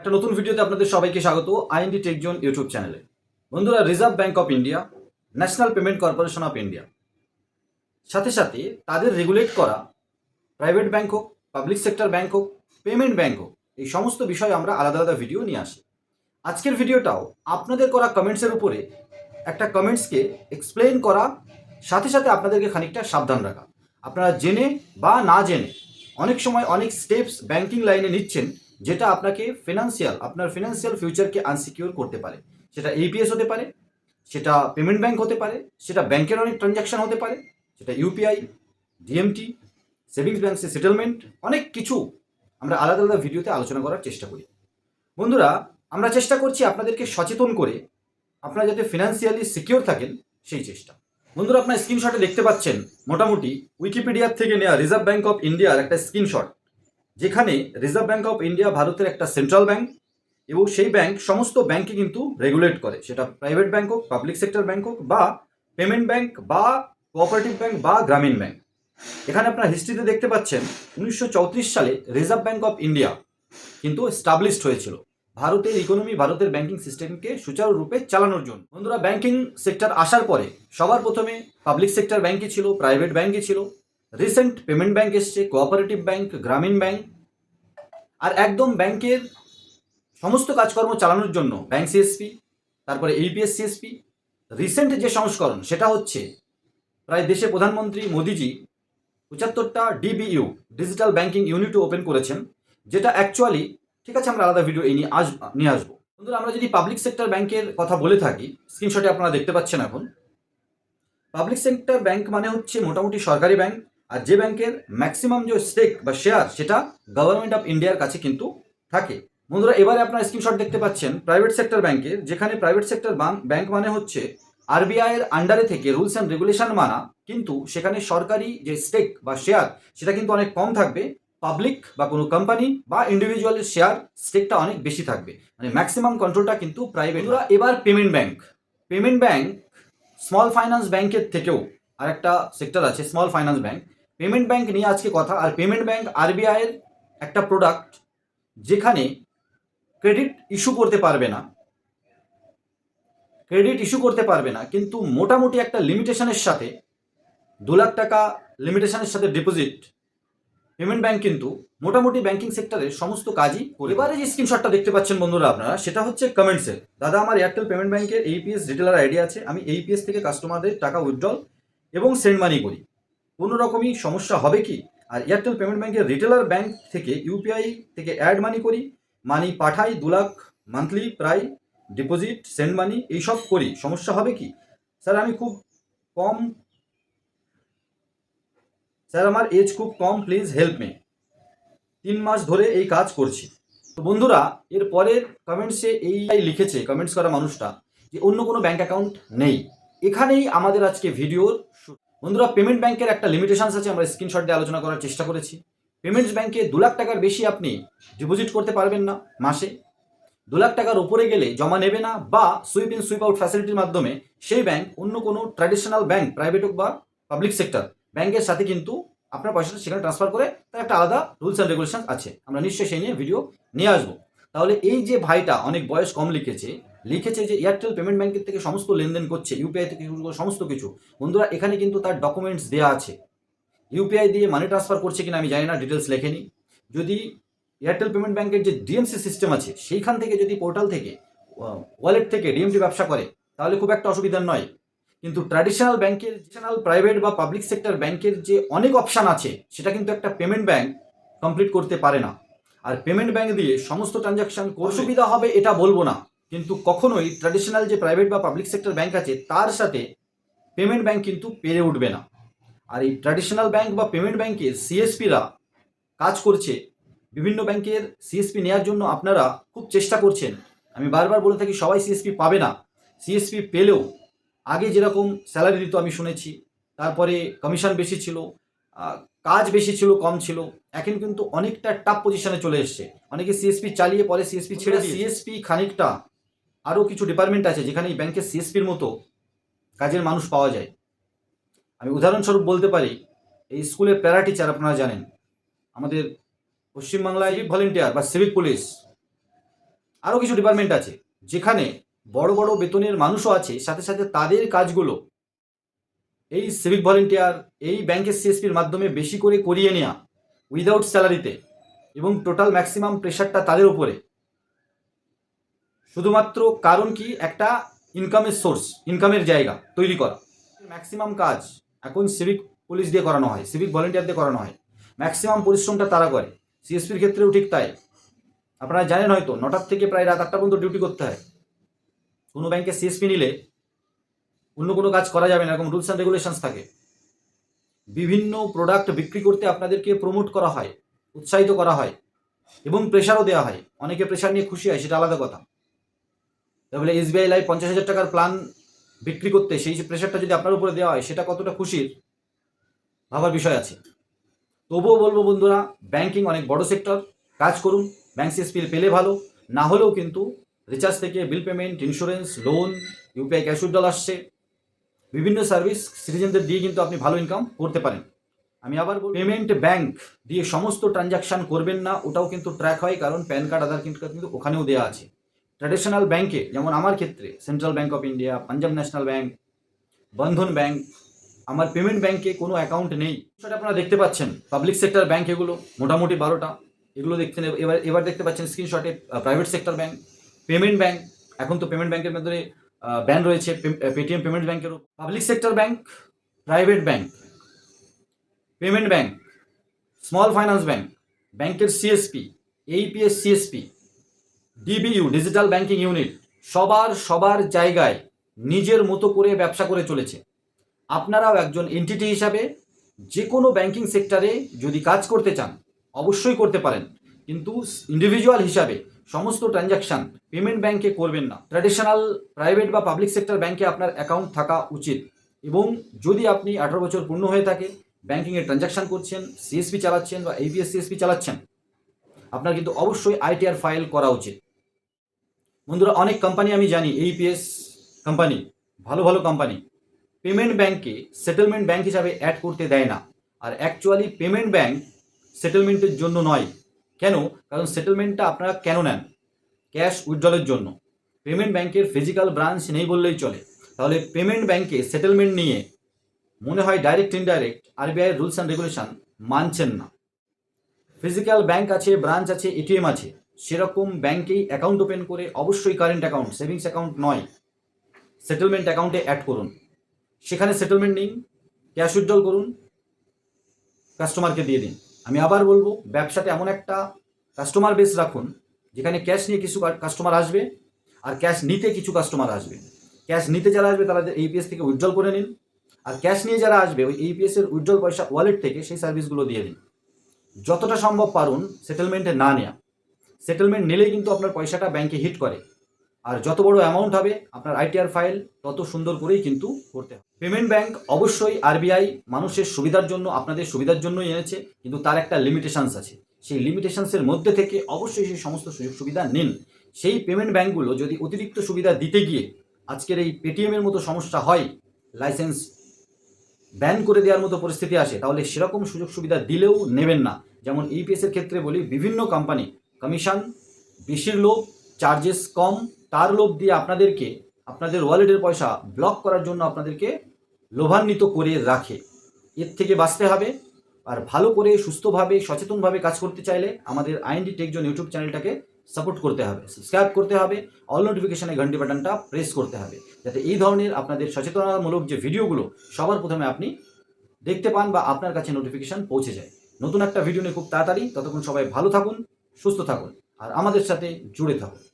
একটা নতুন ভিডিওতে আপনাদের সবাইকে স্বাগত। আইএনডি টেকজন ইউটিউব চ্যানেলে বন্ধুরা Reserve Bank of India National Payment Corporation of India সাথে সাথে তাদের রেগুলেট করা প্রাইভেট ব্যাংক হোক পাবলিক সেক্টর ব্যাংক হোক পেমেন্ট ব্যাংক হোক, এই সমস্ত বিষয়ে আমরা আলাদা আলাদা ভিডিও নিয়ে আসি। আজকের ভিডিওটাও আপনাদের করা কমেন্টসের উপরে একটা কমেন্টসকে এক্সপ্লেন করা, সাথে সাথে আপনাদেরকে খানিকটা সাবধান রাখা। আপনারা জেনে বা না জেনে অনেক সময় অনেক স্টেপস ব্যাংকিং লাইনে নিচ্ছেন যেটা আপনাকে ফিনান্সিয়াল আপনার ফিনান্সিয়াল ফিউচারকে আনসিকিউর করতে পারে। সেটা এপিএস হতে পারে, সেটা পেমেন্ট ব্যাংক হতে পারে, সেটা ব্যাংকের অনেক ট্রানজ্যাকশন হতে পারে, সেটা UPI DMT savings bank settlement অনেক কিছু আমরা আলাদা আলাদা ভিডিওতে আলোচনা করার চেষ্টা করি। বন্ধুরা, আমরা চেষ্টা করছি আপনাদেরকে সচেতন করে আপনারা যাতে ফিনান্সিয়ালি সিকিউর থাকেন, সেই চেষ্টা। বন্ধুরা, আপনার স্ক্রিনশটে দেখতে পাচ্ছেন, মোটামুটি উইকিপিডিয়ার থেকে নেওয়া রিজার্ভ ব্যাঙ্ক অফ ইন্ডিয়ার একটা স্ক্রিনশট যেখানে রিজার্ভ ব্যাঙ্ক অফ ইন্ডিয়া ভারতের একটা সেন্ট্রাল ব্যাঙ্ক এবং সেই ব্যাংক সমস্ত ব্যাংকে কিন্তু রেগুলেট করে। সেটা প্রাইভেট ব্যাংক হোক পাবলিক সেক্টর ব্যাংক হোক বা পেমেন্ট ব্যাংক বা কোঅপারেটিভ ব্যাংক বা গ্রামীণ ব্যাংক এখানে আপনার হিস্ট্রিতে দেখতে পাচ্ছেন, উনিশশো চৌত্রিশ সালে রিজার্ভ ব্যাংক অফ ইন্ডিয়া কিন্তু স্টাবলিশড হয়েছিল। ভারতের ইকোনমি ভারতের ব্যাংকিং সিস্টেমকে সুচারুরূপে চালানোর জন্য। বন্ধুরা ব্যাংকিং সেক্টর আসার পরে সবার প্রথমে পাবলিক সেক্টর ব্যাংকই ছিল প্রাইভেট ব্যাংকই ছিল। রিসেন্ট পেমেন্ট ব্যাংক এসছে কোঅপারেটিভ ব্যাংক গ্রামীণ ব্যাংক আর একদম ব্যাংকের সমস্ত কাজকর্ম চালানোর জন্য, ব্যাংক সিএসপি তারপরে ইপিএস সিএসপি রিসেন্ট যে সংস্করণ, সেটা হচ্ছে প্রায় দেশে প্রধানমন্ত্রী মোদিজি পঁচাত্তরটা ডিবিইউ ডিজিটাল ব্যাংকিং ইউনিটও ওপেন করেছেন, যেটা অ্যাকচুয়ালি ঠিক আছে, আমরা আলাদা ভিডিও এই নিয়ে আস নিয়ে আসব। বন্ধুরা, আমরা যদি পাবলিক সেক্টর ব্যাংকের কথা বলে থাকি স্ক্রিনশটে আপনারা দেখতে পাচ্ছেন এখন। পাবলিক সেক্টর ব্যাংক মানে হচ্ছে মোটামুটি সরকারি ব্যাংক আর যে ব্যাংকের ম্যাক্সিমাম যে স্টেক বা শেয়ার সেটা গভর্নমেন্ট অফ ইন্ডিয়ার কাছে কিন্তু থাকে। বন্ধুরা, এবারে আপনারা স্ক্রিনশট দেখতে পাচ্ছেন প্রাইভেট সেক্টর ব্যাংকের, যেখানে প্রাইভেট সেক্টর ব্যাংক মানে হচ্ছে আরবিআই এর আন্ডারে থেকে রুলস অ্যান্ড রেগুলেশন মানা, কিন্তু সেখানে সরকারি যে স্টেক বা শেয়ার সেটা কিন্তু অনেক কম থাকবে। পাবলিক বা কোনো কোম্পানি বা ইন্ডিভিজুয়ালের শেয়ার স্টেকটা অনেক বেশি থাকবে। মানে ম্যাক্সিমাম কন্ট্রোলটা কিন্তু প্রাইভেট এবার payment bank payment bank small finance ব্যাংকের থেকেও আরেকটা সেক্টর আছে small finance bank payment bank নিয়ে আজকে কথা, আর পেমেন্ট ব্যাংক আরবিআই এর একটা প্রোডাক্ট যেখানে ক্রেডিট ইস্যু করতে পারবে না। ক্রেডিট ইস্যু করতে পারবে না, কিন্তু মোটামুটি একটা লিমিটেশনের সাথে, দু লাখ টাকা লিমিটেশনের সাথে ডিপোজিট পেমেন্ট ব্যাংক কিন্তু মোটামুটি ব্যাংকিং সেক্টরের সমস্ত কাজই করে এবারে যে স্ক্রিনশটটা দেখতে পাচ্ছেন বন্ধুরা আপনারা, সেটা হচ্ছে কমেন্টসের দাদা, আমার এয়ারটেল পেমেন্ট ব্যাংকের এইপিএস রিটেলার আইডি আছে, আমি এইপিএস থেকে কাস্টমারদের টাকা উইথড্রল এবং সেন্ড মানি করি। কোনো রকমই সমস্যা হবে কি? আর এয়ারটেল পেমেন্ট ব্যাংকের রিটেলার ব্যাংক থেকে ইউপিআই থেকে অ্যাড মানি করি মানি পাঠাই, দু লাখ মান্থলি প্রায় ডিপোজিট সেন্ড মানি এইসব করি। সমস্যা হবে কি? স্যার, আমি খুব কম স্যার, আমার এজ খুব কম প্লিজ হেল্প মি তিন মাস ধরে এই কাজ করছি। তো বন্ধুরা, এর পরের কমেন্টসে এই লিখেছে কমেন্টস করা মানুষটা, যে অন্য কোনো ব্যাঙ্ক অ্যাকাউন্ট নেই। এখানেই আমাদের আজকে ভিডিওর। বন্ধুরা পেমেন্ট ব্যাংকের একটা লিমিটেশনস আছে, আমরা স্ক্রিনশট দিয়ে আলোচনা করার চেষ্টা করেছি। পেমেন্টস ব্যাংকে দু লাখ টাকার বেশি আপনি ডিপোজিট করতে পারবেন না মাসে। দু লাখ টাকার উপরে গেলে জমা নেবে না বা সুইপ ইন সুইপ আউট ফ্যাসিলিটির মাধ্যমে সেই ব্যাংক অন্য কোনো ট্র্যাডিশনাল ব্যাংক প্রাইভেট হোক বা পাবলিক সেক্টর ব্যাংকের সাথে কিন্তু আপনার পয়সাটা সেখানে ট্রান্সফার করে তার একটা আলাদা রুলস অ্যান্ড রেগুলেশন আছে। আমরা নিশ্চয়ই সেই নিয়ে ভিডিও নিয়ে আসব। তাহলে এই যে ভাইটা অনেক বয়স কম লিখেছে লিখেছে যে এয়ারটেল পেমেন্ট ব্যাংকের থেকে সমস্ত লেনদেন করছে ইউপিআই থেকে শুরু করে সমস্ত কিছু। বন্ধুরা এখানে কিন্তু তার ডকুমেন্টস দেওয়া আছে। ইউপিআই দিয়ে মানি ট্রান্সফার করছে কিনা আমি জানি না ডিটেলস লেখেনি যদি এয়ারটেল পেমেন্ট ব্যাংকের যে ডিএমসি সিস্টেম আছে সেইখান থেকে যদি পোর্টাল থেকে ওয়ালেট থেকে ডিএমটি ব্যবসা করে তাহলে খুব একটা অসুবিধার নয়। কিন্তু ট্র্যাডিশনাল ব্যাংকের ট্র্যাডিশনাল প্রাইভেট বা পাবলিক সেক্টর ব্যাংকের যে অনেক অপশান আছে সেটা কিন্তু একটা পেমেন্ট ব্যাংক কমপ্লিট করতে পারে না। আর পেমেন্ট ব্যাংক দিয়ে সমস্ত ট্রানজাকশন অসুবিধা। হবে এটা বলব না। কিন্তু কখনোই ট্র্যাডিশনাল যে প্রাইভেট বা পাবলিক সেক্টর ব্যাংক আছে তার সাথে পেমেন্ট ব্যাংক কিন্তু পেরে উঠবে না। আর এই ট্র্যাডিশনাল ব্যাংক বা পেমেন্ট ব্যাংকের সিএসপিরা কাজ করছে বিভিন্ন ব্যাংকের সিএসপি নেওয়ার জন্য আপনারা খুব চেষ্টা করছেন। আমি বারবার বলে থাকি সবাই সিএসপি পাবে না। সিএসপি পেলেও আগে যেরকম স্যালারি দিত আমি শুনেছি তারপরে কমিশন বেশি ছিল কাজ বেশি ছিল কম ছিল এখন কিন্তু অনেকটা টাফ পজিশনে চলে এসছে। অনেকে সিএসপি চালিয়ে পরে সিএসপি ছেড়ে সিএসপি খানিকটা আরও কিছু ডিপার্টমেন্ট আছে যেখানে এই ব্যাংকের সিএসপির মতো কাজের মানুষ পাওয়া যায়। আমি উদাহরণস্বরূপ বলতে পারি এই স্কুলের প্যারা টিচার আপনারা জানেন। আমাদের পশ্চিমবাংলায় ভলেন্টিয়ার বা সিভিক পুলিশ আরও কিছু ডিপার্টমেন্ট আছে যেখানে বড় বড় বেতনের মানুষও আছে সাথে সাথে তাদের কাজগুলো এই সিভিক ভলেন্টিয়ার এই ব্যাংকের সিএসপির মাধ্যমে বেশি করে করিয়ে নেওয়া উইদাউট স্যালারিতে এবং টোটাল ম্যাক্সিমাম প্রেশারটা তাদের উপরে। শুধুমাত্র কারণ কি? একটা ইনকামের সোর্স ইনকামের জায়গা তৈরি করা। ম্যাক্সিমাম কাজ এখন সিভিক পুলিশ দিয়ে করানো হয় সিভিক ভলেন্টিয়ার দিয়ে করানো হয়। ম্যাক্সিমাম পরিশ্রমটা তারা করে। সিএসপির ক্ষেত্রেও ঠিক তাই। আপনারা জানেন হয়তো, নটার থেকে প্রায় রাত আটটা পর্যন্ত ডিউটি করতে হয়। কোনো ব্যাংকে সিএসপি নিলে অন্য কোনো কাজ করা যাবে না, এরকম রুলস অ্যান্ড রেগুলেশনস থাকে। বিভিন্ন প্রোডাক্ট বিক্রি করতে আপনাদেরকে প্রমোট করা হয়, উৎসাহিত করা হয় এবং প্রেশারও দেওয়া হয়। অনেকে প্রেশার নিয়ে খুশি হয়, সেটা আলাদা কথা। তাহলে এসবিআই লাইভ পঞ্চাশ হাজার টাকার প্ল্যান বিক্রি করতে সেই প্রেশারটা যদি আপনার উপরে দেওয়া হয়, সেটা কতটা খুশির ভাবার বিষয় আছে। তবুও বলব বন্ধুরা ব্যাংকিং অনেক বড় সেক্টর কাজ করুন ব্যাংক সিএসপি পেলে ভালো, না হলেও কিন্তু রিচার্জ থেকে bill payment insurance loan UPI cash withdrawal আসছে। বিভিন্ন সার্ভিস সিটিজেনদের দিয়ে কিন্তু আপনি ভালো ইনকাম করতে পারেন। আমি আবার পেমেন্ট ব্যাংক দিয়ে সমস্ত ট্রানজাকশন করবেন না, ওটাও কিন্তু ট্র্যাক হয়, কারণ প্যান কার্ড আধার কিন্তু ওখানেও দেওয়া আছে। ট্র্যাডিশনাল ব্যাংকে যেমন আমার ক্ষেত্রে Central Bank of India Punjab National Bank Bandhan bank আমার পেমেন্ট ব্যাংকে কোনো অ্যাকাউন্ট নেই। সেটা আপনারা দেখতে পাচ্ছেন। পাবলিক সেক্টর ব্যাংক এগুলো, মোটামুটি বারোটা। এগুলো দেখছেন এবার এবার দেখতে পাচ্ছেন স্ক্রিনশটে private sector bank payment bank এখন তো পেমেন্ট ব্যাংকের মধ্যে ব্যান রয়েছে পেটিএম পেমেন্ট ব্যাংকের public sector bank private bank payment bank small finance bank bank CSP AEPS CSP DBU digital banking unit সবার সবার জায়গায় নিজের মতো করে ব্যবসা করে চলেছে। আপনারাও একজন এন্টিটি হিসাবে যে কোনো ব্যাংকিং সেক্টরে যদি কাজ করতে চান, অবশ্যই করতে পারেন। কিন্তু ইন্ডিভিজুয়াল হিসাবে সমস্ত ট্রানজাকশন পেমেন্ট ব্যাংকে করবেন না। ট্র্যাডিশনাল প্রাইভেট বা পাবলিক সেক্টর ব্যাংকে আপনার অ্যাকাউন্ট থাকা উচিত। এবং যদি আপনি আঠারো বছর পূর্ণ হয়ে থাকে ব্যাংকিংয়ে ট্রানজাকশন করছেন সিএসপি চালাচ্ছেন বা এবিএস সিএসপি চালাচ্ছেন, আপনার কিন্তু অবশ্যই আইটিআর ফাইল করা উচিত। বন্ধুরা, অনেক কোম্পানি আমি জানি এইপিএস কোম্পানি ভালো ভালো কোম্পানি পেমেন্ট ব্যাংকে সেটেলমেন্ট ব্যাংক হিসাবে অ্যাড করতে দেয় না। আর অ্যাকচুয়ালি পেমেন্ট ব্যাংক সেটেলমেন্টের জন্য নয়। কেন? কারণ সেটেলমেন্টটা আপনারা কেন নেন? ক্যাশ উইথড্রলের জন্য। পেমেন্ট ব্যাংকের ফিজিক্যাল ব্রাঞ্চ নেই বললেই চলে। তাহলে পেমেন্ট ব্যাংকে সেটেলমেন্ট নিয়ে মনে হয় direct indirect RBI rules and regulation মানছেন না। ফিজিক্যাল ব্যাংক আছে ব্রাঞ্চ আছে এটিএম আছে। সেরকম ব্যাংকেই অ্যাকাউন্ট ওপেন করে অবশ্যই কারেন্ট অ্যাকাউন্ট সেভিংস অ্যাকাউন্ট নয়। সেটেলমেন্ট অ্যাকাউন্টে অ্যাড করুন। সেখানে সেটেলমেন্ট নিন ক্যাশ উইথড্রল করুন কাস্টমারকে দিয়ে দিন। আমি আবার বলব, ব্যবসাতে এমন একটা কাস্টমার বেস রাখুন, যেখানে ক্যাশ নিয়ে কিছু কাস্টমার আসবে আর ক্যাশ নিতে কিছু কাস্টমার আসবে। ক্যাশ নিতে যারা আসবে, তারা এইপিএস থেকে উইথড্রল করে নিন। আর ক্যাশ নিয়ে যারা আসবে, ওই এইপিএস এর উইথড্রল পয়সা ওয়ালেট থেকে সেই সার্ভিসগুলো দিয়ে দিন। যতটা সম্ভব পারুন সেটেলমেন্টে না নেওয়া সেটেলমেন্ট নিলেই কিন্তু আপনার পয়সাটা ব্যাংকে হিট করে। আর যত বড় অ্যামাউন্ট হবে, আপনার আইটিআর ফাইল তত সুন্দর করেই কিন্তু করতে হবে। পেমেন্ট ব্যাংক অবশ্যই আরবিআই মানুষের সুবিধার জন্য, আপনাদের সুবিধার জন্যই এনেছে, কিন্তু তার একটা লিমিটেশানস আছে। সেই লিমিটেশানসের মধ্যে থেকে অবশ্যই সেই সমস্ত সুযোগ সুবিধা নিন। সেই পেমেন্ট ব্যাংকগুলো যদি অতিরিক্ত সুবিধা দিতে গিয়ে আজকের এই পেটিএমের মতো সমস্যা হয় লাইসেন্স ব্যান করে দেওয়ার মতো পরিস্থিতি আসে, তাহলে সেরকম সুযোগ সুবিধা দিলেও নেবেন না। যেমন ইপিএস এর ক্ষেত্রে বলি, বিভিন্ন কোম্পানি কমিশন, বেশির লোভ চার্জেস কম, তার লোভ দিয়ে আপনাদেরকে, আপনাদের ওয়ালেটের পয়সা ব্লক করার জন্য আপনাদেরকে লোভান্বিত করে রাখে। এর থেকে বাঁচতে হবে আর ভালো করে, সুস্থভাবে, সচেতনভাবে কাজ করতে চাইলে আমাদের আইএনডি টেকজন ইউটিউব চ্যানেলটাকে সাপোর্ট করতে হবে। সাবস্ক্রাইব করতে হবে অল নোটিফিকেশনে ঘন্টি বাটনটা প্রেস করতে হবে, যাতে এই ধরনের আপনাদের সচেতনতামূলক যে ভিডিওগুলো সবার প্রথমে আপনি দেখতে পান বা আপনার কাছে নোটিফিকেশান পৌঁছে যায়। নতুন একটা ভিডিও নিয়ে খুব তাড়াতাড়ি, ততক্ষণ সবাই ভালো থাকুন সুস্থ থাকুন আর আমাদের সাথে জুড়ে থাকুন।